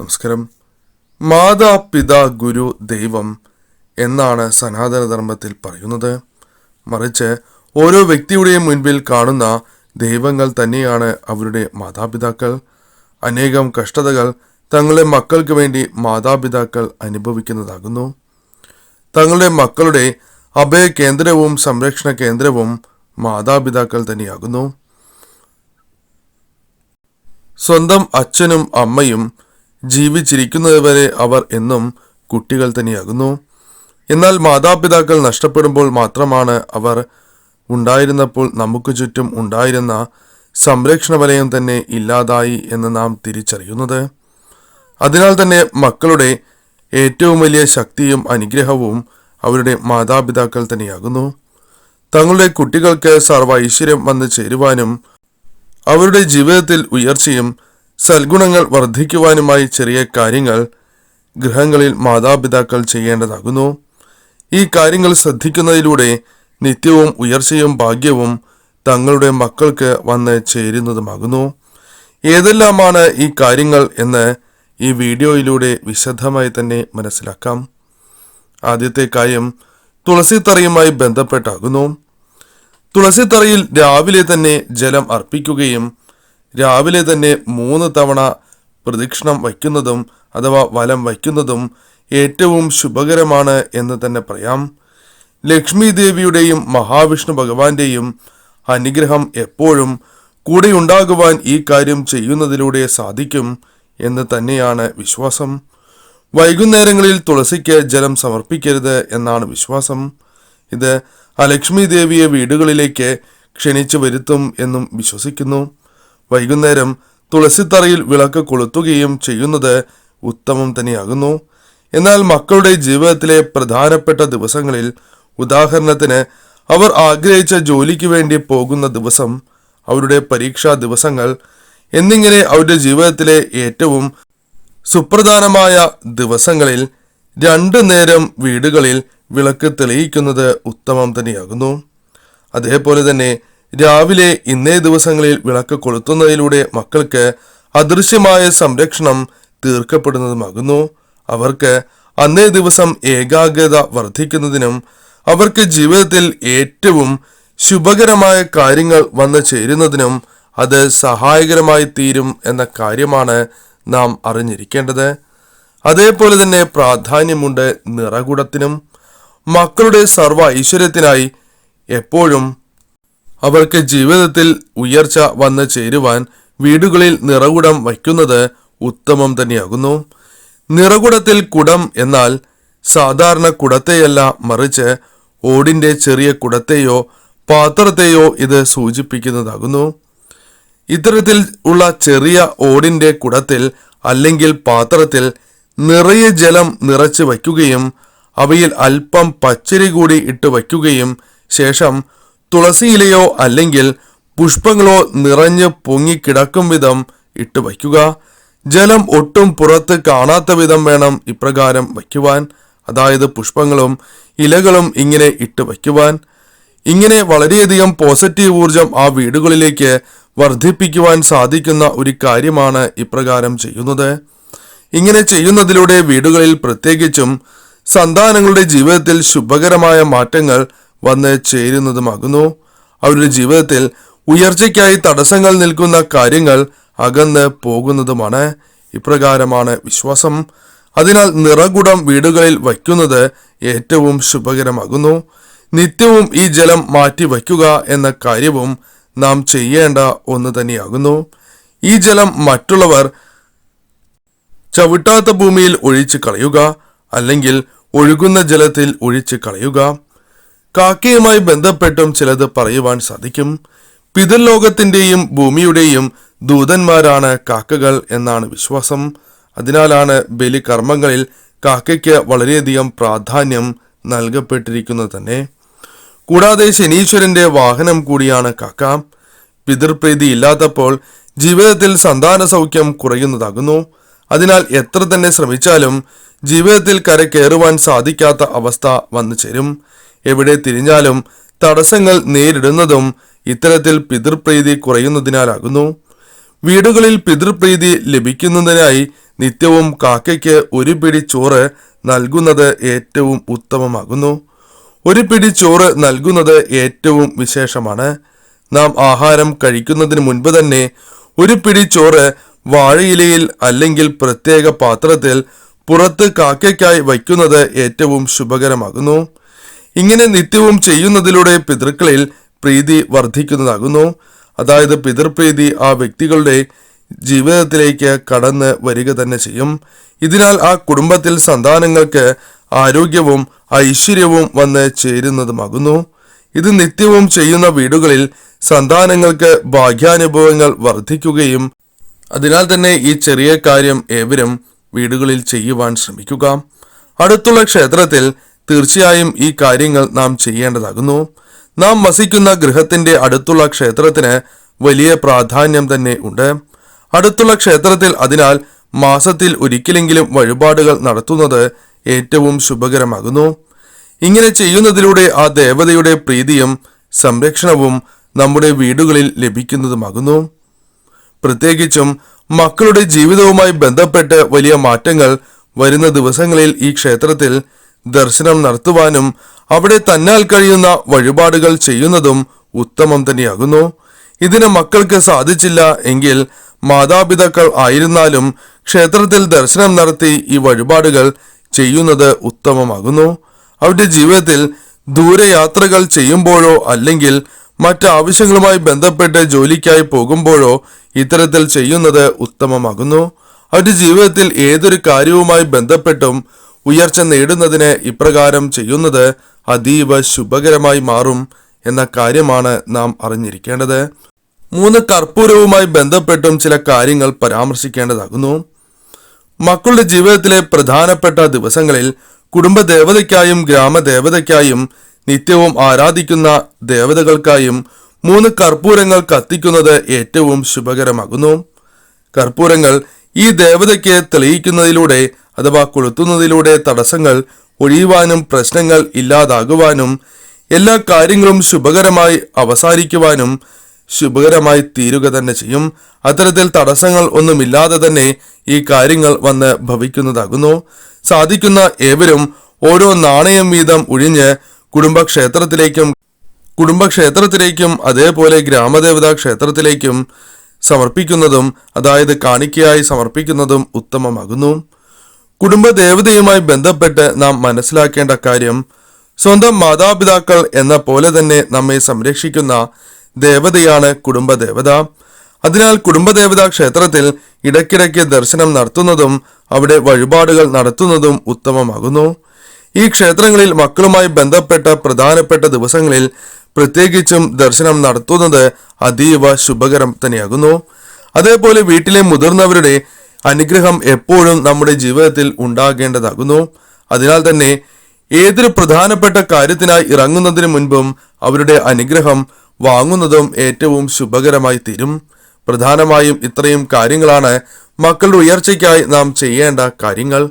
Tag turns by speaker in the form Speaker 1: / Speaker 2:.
Speaker 1: നമസ്കാരം. മാതാ പിതാ ഗുരു ദൈവം എന്നാണ് സനാതനധർമ്മത്തിൽ പറയുന്നത്. മറിച്ച് ഓരോ വ്യക്തിയുടെയും മുൻപിൽ കാണുന്ന ദൈവങ്ങൾ തന്നെയാണ് അവരുടെ മാതാപിതാക്കൾ. അനേകം കഷ്ടതകൾ തങ്ങളുടെ മക്കൾക്ക് വേണ്ടി മാതാപിതാക്കൾ അനുഭവിക്കുന്നതാകുന്നു. തങ്ങളുടെ മക്കളുടെ അഭയ കേന്ദ്രവും സംരക്ഷണ കേന്ദ്രവും മാതാപിതാക്കൾ തന്നെയാകുന്നു. സ്വന്തം അച്ഛനും അമ്മയും ജീവിച്ചിരിക്കുന്നതുവരെ അവർ എന്നും കുട്ടികൾ തന്നെയാകുന്നു. എന്നാൽ മാതാപിതാക്കൾ നഷ്ടപ്പെടുമ്പോൾ മാത്രമാണ് അവർ ഉണ്ടായിരുന്നപ്പോൾ നമുക്ക് ചുറ്റും ഉണ്ടായിരുന്ന സംരക്ഷണ വലയം തന്നെ ഇല്ലാതായി എന്ന് നാം തിരിച്ചറിയുന്നത്. അതിനാൽ തന്നെ മക്കളുടെ ഏറ്റവും വലിയ ശക്തിയും അനുഗ്രഹവും അവരുടെ മാതാപിതാക്കൾ തന്നെയാകുന്നു. തങ്ങളുടെ കുട്ടികൾക്ക് സർവ ഐശ്വര്യം വന്നു ചേരുവാനും അവരുടെ ജീവിതത്തിൽ ഉയർച്ചയും സൽഗുണങ്ങൾ വർദ്ധിക്കുവാനുമായി ചെറിയ കാര്യങ്ങൾ ഗ്രഹങ്ങളിൽ മാതാപിതാക്കൾ ചെയ്യേണ്ടതാകുന്നു. ഈ കാര്യങ്ങൾ ശ്രദ്ധിക്കുന്നതിലൂടെ നിത്യവും ഉയർച്ചയും ഭാഗ്യവും തങ്ങളുടെ മക്കൾക്ക് വന്ന് ചേരുന്നതുമാകുന്നു. ഏതെല്ലാമാണ് ഈ കാര്യങ്ങൾ എന്ന് ഈ വീഡിയോയിലൂടെ വിശദമായി തന്നെ മനസ്സിലാക്കാം. ആദ്യത്തെ കാര്യം തുളസിത്തറയുമായി ബന്ധപ്പെട്ടാകുന്നു. തുളസിത്തറയിൽ രാവിലെ തന്നെ ജലം അർപ്പിക്കുകയും രാവിലെ തന്നെ മൂന്ന് തവണ പ്രദക്ഷിണം വയ്ക്കുന്നതും അഥവാ വലം വയ്ക്കുന്നതും ഏറ്റവും ശുഭകരമാണ് എന്ന് തന്നെ പറയാം. ലക്ഷ്മി ദേവിയുടെയും മഹാവിഷ്ണു ഭഗവാന്റെയും അനുഗ്രഹം എപ്പോഴും കൂടെയുണ്ടാകുവാൻ ഈ കാര്യം ചെയ്യുന്നതിലൂടെ സാധിക്കും എന്ന് തന്നെയാണ് വിശ്വാസം. വൈകുന്നേരങ്ങളിൽ തുളസിക്ക് ജലം സമർപ്പിക്കരുത് എന്നാണ് വിശ്വാസം. ഇത് അലക്ഷ്മി ദേവിയെ വീടുകളിലേക്ക് ക്ഷണിച്ചു വരുത്തും എന്നും വിശ്വസിക്കുന്നു. വൈകുന്നേരം തുളസിത്തറയിൽ വിളക്ക് കൊളുത്തുകയും ചെയ്യുന്നത് ഉത്തമം തന്നെയാകുന്നു. എന്നാൽ മക്കളുടെ ജീവിതത്തിലെ പ്രധാനപ്പെട്ട ദിവസങ്ങളിൽ ഉദാഹരണത്തിന് അവർ ആഗ്രഹിച്ച ജോലിക്ക് വേണ്ടി പോകുന്ന ദിവസം അവരുടെ പരീക്ഷാ ദിവസങ്ങൾ എന്നിങ്ങനെ അവരുടെ ജീവിതത്തിലെ ഏറ്റവും സുപ്രധാനമായ ദിവസങ്ങളിൽ രണ്ടു നേരം വീടുകളിൽ വിളക്ക് തെളിയിക്കുന്നത് ഉത്തമം തന്നെയാകുന്നു. അതേപോലെ തന്നെ രാവിലെ ഇന്നേ ദിവസങ്ങളിൽ വിളക്ക് കൊളുത്തുന്നതിലൂടെ മക്കൾക്ക് അദൃശ്യമായ സംരക്ഷണം തീർക്കപ്പെടുന്നതുമാകുന്നു. അവർക്ക് അന്നേ ദിവസം ഏകാഗ്രത വർദ്ധിക്കുന്നതിനും അവർക്ക് ജീവിതത്തിൽ ഏറ്റവും ശുഭകരമായ കാര്യങ്ങൾ വന്നു ചേരുന്നതിനും അത് സഹായകരമായി തീരും എന്ന കാര്യമാണ് നാം അറിഞ്ഞിരിക്കേണ്ടത്. അതേപോലെ തന്നെ പ്രാധാന്യമുണ്ട് നിറകുടത്തിനും. മക്കളുടെ സർവ ഐശ്വര്യത്തിനായി എപ്പോഴും അവർക്ക് ജീവിതത്തിൽ ഉയർച്ച വന്നു ചേരുവാൻ വീടുകളിൽ നിറകുടം വയ്ക്കുന്നത് ഉത്തമം തന്നെയാകുന്നു. നിറകുടത്തിൽ കുടം എന്നാൽ സാധാരണ കുടത്തെയല്ല മറിച്ച് ഓടിന്റെ ചെറിയ കുടത്തെയോ പാത്രത്തെയോ ഇത് സൂചിപ്പിക്കുന്നതാകുന്നു. ഇത്തരത്തിൽ ഉള്ള ചെറിയ ഓടിന്റെ കുടത്തിൽ അല്ലെങ്കിൽ പാത്രത്തിൽ നിറയെ ജലം നിറച്ച് വയ്ക്കുകയും അവയിൽ അല്പം പച്ചരി കൂടി ഇട്ട് വയ്ക്കുകയും ശേഷം തുളസിയിലയോ അല്ലെങ്കിൽ പുഷ്പങ്ങളോ നിറഞ്ഞ് പൊങ്ങിക്കിടക്കും വിധം ഇട്ട് വയ്ക്കുക. ജലം ഒട്ടും പുറത്ത് കാണാത്ത വിധം വേണം ഇപ്രകാരം വയ്ക്കുവാൻ. അതായത് പുഷ്പങ്ങളും ഇലകളും ഇങ്ങനെ ഇട്ട് വയ്ക്കുവാൻ. ഇങ്ങനെ വളരെയധികം പോസിറ്റീവ് ഊർജം ആ വീടുകളിലേക്ക് വർദ്ധിപ്പിക്കുവാൻ സാധിക്കുന്ന ഒരു കാര്യമാണ് ഇപ്രകാരം ചെയ്യുന്നത്. ഇങ്ങനെ ചെയ്യുന്നതിലൂടെ വീടുകളിൽ പ്രത്യേകിച്ചും സന്താനങ്ങളുടെ ജീവിതത്തിൽ ശുഭകരമായ മാറ്റങ്ങൾ വന്ന് ചേരുന്നതുമാകുന്നു അവരുടെ ജീവിതത്തിൽ ഉയർച്ചയ്ക്കായി തടസ്സങ്ങൾ നിൽക്കുന്ന കാര്യങ്ങൾ അകന്ന് പോകുന്നതുമാണ് ഇപ്രകാരമാണ് വിശ്വാസം. അതിനാൽ നിറകുടം വീടുകളിൽ വയ്ക്കുന്നത് ഏറ്റവും ശുഭകരമാകുന്നു. നിത്യവും ഈ ജലം മാറ്റി വയ്ക്കുക എന്ന കാര്യവും നാം ചെയ്യേണ്ട ഒന്ന് തന്നെയാകുന്നു. ഈ ജലം മറ്റുള്ളവർ ചവിട്ടാത്ത ഭൂമിയിൽ ഒഴിച്ചു കളയുക അല്ലെങ്കിൽ ഒഴുകുന്ന ജലത്തിൽ ഒഴിച്ചു കളയുക. കാക്കയുമായി ബന്ധപ്പെട്ടും ചിലത് പറയുവാൻ സാധിക്കും. പിതൃലോകത്തിന്റെയും ഭൂമിയുടെയും ദൂതന്മാരാണ് കാക്കകൾ എന്നാണ് വിശ്വാസം. അതിനാലാണ് ബലികർമ്മങ്ങളിൽ കാക്കയ്ക്ക് വളരെയധികം പ്രാധാന്യം നൽകപ്പെട്ടിരിക്കുന്നത് തന്നെ. കൂടാതെ ശനീശ്വരന്റെ വാഹനം കൂടിയാണ് കാക്ക. പിതൃപ്രീതി ഇല്ലാത്തപ്പോൾ ജീവിതത്തിൽ സന്താന സൗഖ്യം കുറയുന്നതാകുന്നു. അതിനാൽ എത്ര തന്നെ ശ്രമിച്ചാലും ജീവിതത്തിൽ കരകയറുവാൻ സാധിക്കാത്ത അവസ്ഥ വന്നു ചേരും എവിടെ തിരിഞ്ഞാലും തടസ്സങ്ങൾ നേരിടുന്നതും ഇത്തരത്തിൽ പിതൃപ്രീതി കുറയുന്നതിനാലാകുന്നു. വീടുകളിൽ പിതൃപ്രീതി ലഭിക്കുന്നതിനായി നിത്യവും കാക്കയ്ക്ക് ഒരു പിടി ചോറ് നൽകുന്നത് ഏറ്റവും ഉത്തമമാകുന്നു. ഒരു പിടി ചോറ് നൽകുന്നത് ഏറ്റവും വിശേഷമാണ്. നാം ആഹാരം കഴിക്കുന്നതിന് മുൻപ് തന്നെ ഒരു പിടി ചോറ് വാഴയിലയിൽ അല്ലെങ്കിൽ പ്രത്യേക പാത്രത്തിൽ പുറത്ത് കാക്കയ്ക്കായി വയ്ക്കുന്നത് ഏറ്റവും ശുഭകരമാകുന്നു. ഇങ്ങനെ നിത്യവും ചെയ്യുന്നതിലൂടെ പിതൃക്കളിൽ പ്രീതി വർദ്ധിക്കുന്നതാകുന്നു. അതായത് പിതൃപ്രീതി ആ വ്യക്തികളുടെ ജീവിതത്തിലേക്ക് കടന്ന് വരിക തന്നെ ചെയ്യും. ഇതിനാൽ ആ കുടുംബത്തിൽ സന്താനങ്ങൾക്ക് ആരോഗ്യവും ഐശ്വര്യവും വന്ന് ചേരുന്നതുമാകുന്നു. ഇത് നിത്യവും ചെയ്യുന്ന വീടുകളിൽ സന്താനങ്ങൾക്ക് ഭാഗ്യാനുഭവങ്ങൾ വർദ്ധിക്കുകയും അതിനാൽ തന്നെ ഈ ചെറിയ കാര്യം ഏവരും വീടുകളിൽ ചെയ്യുവാൻ ശ്രമിക്കുക. അടുത്തുള്ള ക്ഷേത്രത്തിൽ തീർച്ചയായും ഈ കാര്യങ്ങൾ നാം ചെയ്യേണ്ടതാകുന്നു. നാം വസിക്കുന്ന ഗൃഹത്തിന്റെ അടുത്തുള്ള ക്ഷേത്രത്തിന് വലിയ പ്രാധാന്യം തന്നെ ഉണ്ട്. അടുത്തുള്ള ക്ഷേത്രത്തിൽ അതിനാൽ മാസത്തിൽ ഒരിക്കലെങ്കിലും വഴിപാടുകൾ നടത്തുന്നത് ഏറ്റവും ശുഭകരമാകുന്നു. ഇങ്ങനെ ചെയ്യുന്നതിലൂടെ ആ ദേവതയുടെ പ്രീതിയും സംരക്ഷണവും നമ്മുടെ വീടുകളിൽ ലഭിക്കുന്നതുമാകുന്നു. പ്രത്യേകിച്ചും മക്കളുടെ ജീവിതവുമായി ബന്ധപ്പെട്ട് വലിയ മാറ്റങ്ങൾ വരുന്ന ദിവസങ്ങളിൽ ഈ ക്ഷേത്രത്തിൽ ദർശനം നടത്തുവാനും അവിടെ തന്നാൽ കഴിയുന്ന വഴിപാടുകൾ ചെയ്യുന്നതും ഉത്തമം തന്നെയാകുന്നു. ഇതിന് മക്കൾക്ക് സാധിച്ചില്ല എങ്കിൽ മാതാപിതാക്കൾ ആയിരുന്നാലും ക്ഷേത്രത്തിൽ ദർശനം നടത്തി ഈ വഴിപാടുകൾ ചെയ്യുന്നത് ഉത്തമമാകുന്നു. അവരുടെ ജീവിതത്തിൽ ദൂരയാത്രകൾ ചെയ്യുമ്പോഴോ അല്ലെങ്കിൽ മറ്റ് ആവശ്യങ്ങളുമായി ബന്ധപ്പെട്ട് ജോലിക്കായി പോകുമ്പോഴോ ഇത്തരത്തിൽ ചെയ്യുന്നത് ഉത്തമമാകുന്നു. അവരുടെ ജീവിതത്തിൽ ഏതൊരു കാര്യവുമായി ബന്ധപ്പെട്ടും ഉയർച്ച നേടുന്നതിന് ഇപ്രകാരം ചെയ്യുന്നത് അതീവ ശുഭകരമായി മാറും എന്ന കാര്യമാണ് നാം അറിഞ്ഞിരിക്കേണ്ടത്. മൂന്ന് കർപ്പൂരവുമായി ബന്ധപ്പെട്ടും ചില കാര്യങ്ങൾ പരാമർശിക്കേണ്ടതാകുന്നു. മക്കളുടെ ജീവിതത്തിലെ പ്രധാനപ്പെട്ട ദിവസങ്ങളിൽ കുടുംബദേവതയ്ക്കായും ഗ്രാമദേവതയ്ക്കായും നിത്യവും ആരാധിക്കുന്ന ദേവതകൾക്കായും മൂന്ന് കർപ്പൂരങ്ങൾ കത്തിക്കുന്നത് ഏറ്റവും ശുഭകരമാകുന്നു. കർപ്പൂരങ്ങൾ ഈ ദേവതയ്ക്ക് തെളിയിക്കുന്നതിലൂടെ അഥവാ കൊളുത്തുന്നതിലൂടെ തടസ്സങ്ങൾ ഒഴിയുവാനും പ്രശ്നങ്ങൾ ഇല്ലാതാകുവാനും എല്ലാ കാര്യങ്ങളും ശുഭകരമായി അവസാനിക്കുവാനും ശുഭകരമായി തീരുക തന്നെ ചെയ്യും. അത്തരത്തിൽ തടസ്സങ്ങൾ ഒന്നുമില്ലാതെ തന്നെ ഈ കാര്യങ്ങൾ വന്ന് ഭവിക്കുന്നതാകുന്നു. സാധിക്കുന്ന ഏവരും ഓരോ നാണയം വീതം ഒഴിഞ്ഞ് കുടുംബക്ഷേത്രത്തിലേക്കും കുടുംബക്ഷേത്രത്തിലേക്കും അതേപോലെ ഗ്രാമദേവതാ ക്ഷേത്രത്തിലേക്കും സമർപ്പിക്കുന്നതും അതായത് കാണിക്കയായി സമർപ്പിക്കുന്നതും ഉത്തമമാകുന്നു. കുടുംബ ദേവതയുമായി ബന്ധപ്പെട്ട് നാം മനസ്സിലാക്കേണ്ട കാര്യം സ്വന്തം മാതാപിതാക്കൾ എന്ന പോലെ തന്നെ നമ്മെ സംരക്ഷിക്കുന്ന ദേവതയാണ് കുടുംബദേവത അതിനാൽ കുടുംബദേവതാ ക്ഷേത്രത്തിൽ ഇടയ്ക്കിടയ്ക്ക് ദർശനം നടത്തുന്നതും അവിടെ വഴിപാടുകൾ നടത്തുന്നതും ഉത്തമമാകുന്നു. ഈ ക്ഷേത്രങ്ങളിൽ മക്കളുമായി ബന്ധപ്പെട്ട പ്രധാനപ്പെട്ട ദിവസങ്ങളിൽ പ്രത്യേകിച്ചും ദർശനം നടത്തുന്നത് അതീവ ശുഭകരം തന്നെയാകുന്നു. അതേപോലെ വീട്ടിലെ മുതിർന്നവരുടെ അനുഗ്രഹം എപ്പോഴും നമ്മുടെ ജീവിതത്തിൽ ഉണ്ടാകേണ്ടതാകുന്നു. അതിനാൽ തന്നെ ഏതൊരു പ്രധാനപ്പെട്ട കാര്യത്തിനായി ഇറങ്ങുന്നതിന് മുൻപും അവരുടെ അനുഗ്രഹം വാങ്ങുന്നതും ഏറ്റവും ശുഭകരമായി തീരും. പ്രധാനമായും ഇത്രയും കാര്യങ്ങളാണ് മക്കളുടെ ഉയർച്ചയ്ക്കായി നാം ചെയ്യേണ്ട കാര്യങ്ങൾ.